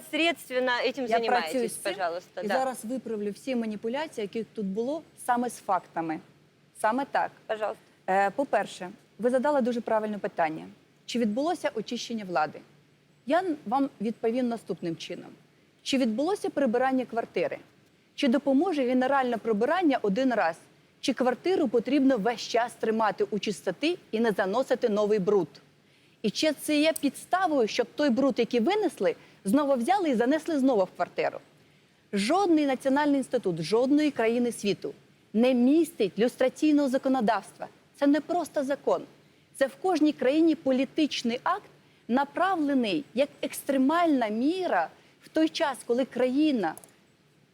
непосредственно этим Я працюю занимаетесь, цим пожалуйста. і да. зараз виправлю всі маніпуляції, які тут було саме з фактами. Саме так. Пожалуйста. Е, По-перше, ви задали дуже правильне питання: чи відбулося очищення влади? Я вам відповім наступним чином: чи відбулося прибирання квартири? Чи допоможе генеральне прибирання один раз? Чи квартиру потрібно весь час тримати у чистоті і не заносити новий бруд? І чи це є підставою, щоб той бруд, який винесли, знову взяли і занесли знову в квартиру? Жодний національний інститут жодної країни світу не містить люстраційного законодавства. Це не просто закон. Це в кожній країні політичний акт, направлений як екстремальна міра в той час, коли країна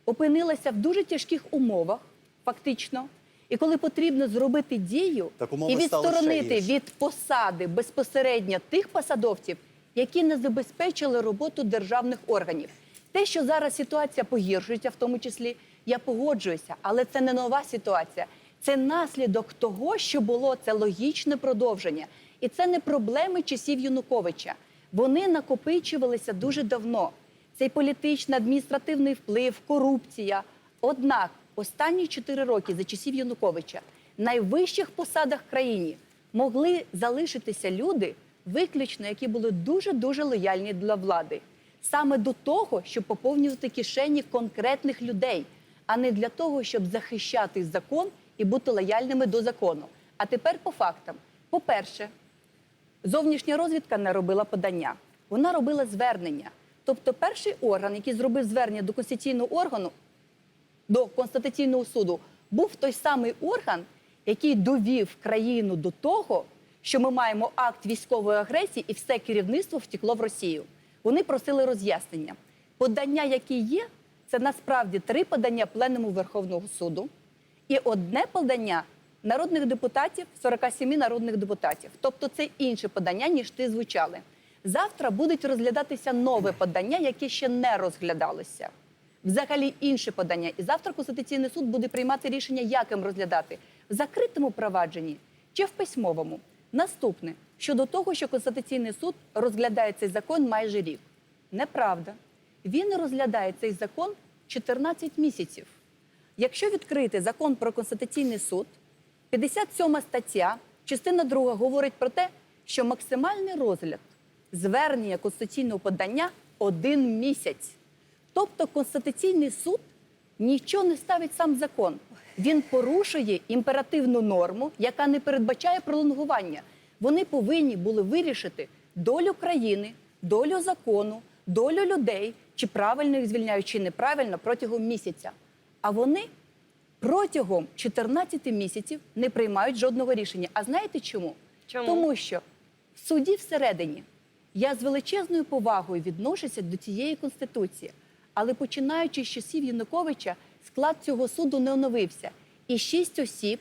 опинилася в дуже тяжких умовах, фактично, і коли потрібно зробити дію Так і відсторонити від посади безпосередньо тих посадовців, які не забезпечили роботу державних органів. Те, що зараз ситуація погіршується, в тому числі, я погоджуюся, але це не нова ситуація. Це наслідок того, що було це логічне продовження. І це не проблеми часів Януковича. Вони накопичувалися дуже давно. Цей політичний адміністративний вплив, корупція. Однак останні чотири роки за часів Януковича на найвищих посадах в країні могли залишитися люди, виключно які були дуже дуже лояльні для влади, саме до того, щоб поповнювати кишені конкретних людей, а не для того, щоб захищати закон і бути лояльними до закону. А тепер по фактам: по-перше, зовнішня розвідка не робила подання, вона робила звернення. Тобто, перший орган, який зробив звернення до конституційного органу, до Конституційного суду, був той самий орган, який довів країну до того, що ми маємо акт військової агресії, і все керівництво втекло в Росію. Вони просили роз'яснення. Подання, які є, це насправді три подання Пленуму Верховного суду і одне подання народних депутатів, 47 народних депутатів. Тобто це інше подання, ніж ти звучали. Завтра будуть розглядатися нове подання, яке ще не розглядалося. Взагалі інше подання. І завтра Конституційний суд буде приймати рішення, як їм розглядати в закритому провадженні чи в письмовому. Наступне щодо того, що Конституційний суд розглядає цей закон майже рік. Неправда. Він розглядає цей закон 14 місяців. Якщо відкрити закон про Конституційний суд, 57 стаття, частина 2 говорить про те, що максимальний розгляд звернення конституційного подання один місяць. Тобто Конституційний суд нічого не ставить сам закон. Він порушує імперативну норму, яка не передбачає пролонгування. Вони повинні були вирішити долю країни, долю закону, долю людей, чи правильно їх звільняють, чи неправильно протягом місяця. А вони протягом 14 місяців не приймають жодного рішення. А знаєте чому? Чому? Тому що в суді всередині я з величезною повагою відношуся до цієї конституції, але починаючи з часів Януковича, склад цього суду не оновився. І шість осіб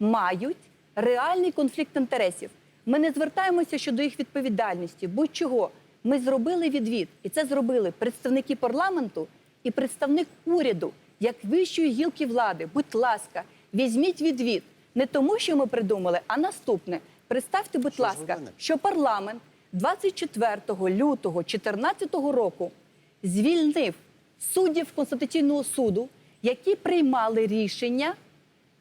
мають реальний конфлікт інтересів. Ми не звертаємося щодо їх відповідальності. Будь-чого ми зробили відвід, і це зробили представники парламенту і представник уряду, як вищої гілки влади. Будь ласка, візьміть відвід не тому, що ми придумали, а наступне. Представте, будь Що ласка, що парламент 24 лютого 2014 року звільнив суддів Конституційного суду, які приймали рішення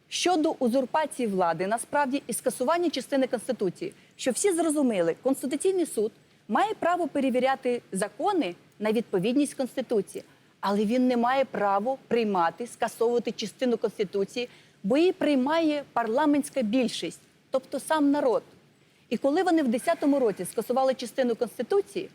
щодо узурпації влади, насправді і скасування частини конституції, що всі зрозуміли, конституційний суд має право перевіряти закони на відповідність конституції, але він не має права приймати, скасовувати частину конституції, бо її приймає парламентська більшість, тобто сам народ. І коли вони в 10-му році скасували частину конституції,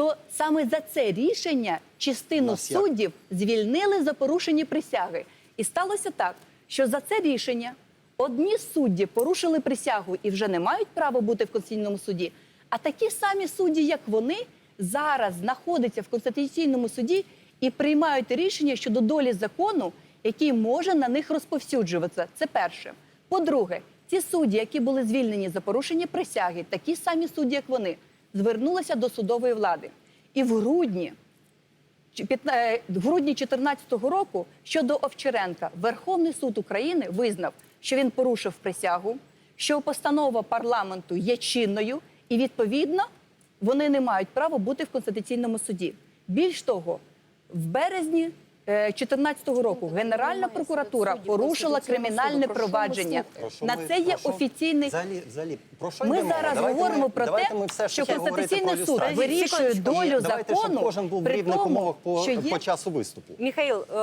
то саме за це рішення частину суддів звільнили за порушення присяги. І сталося так, що за це рішення одні судді порушили присягу і вже не мають права бути в Конституційному суді. А такі самі судді, як вони, зараз знаходяться в Конституційному суді і приймають рішення щодо долі закону, який може на них розповсюджуватися. Це перше. По-друге, ті судді, які були звільнені за порушення присяги, такі самі судді, як вони, звернулися до судової влади. І в грудні чи- п'ятна- е, в грудні 2014 року щодо Овчаренка Верховний суд України визнав, що він порушив присягу, що постанова парламенту є чинною, і відповідно вони не мають права бути в конституційному суді. Більш того, в березні 2014 року Генеральна прокуратура порушила кримінальне що провадження. що На це є офіційний ми зараз говоримо про те, що Конституційний суд вирішує долю закону кожен був при рівних тому, умовах по, по часу виступу. Михаїл, е,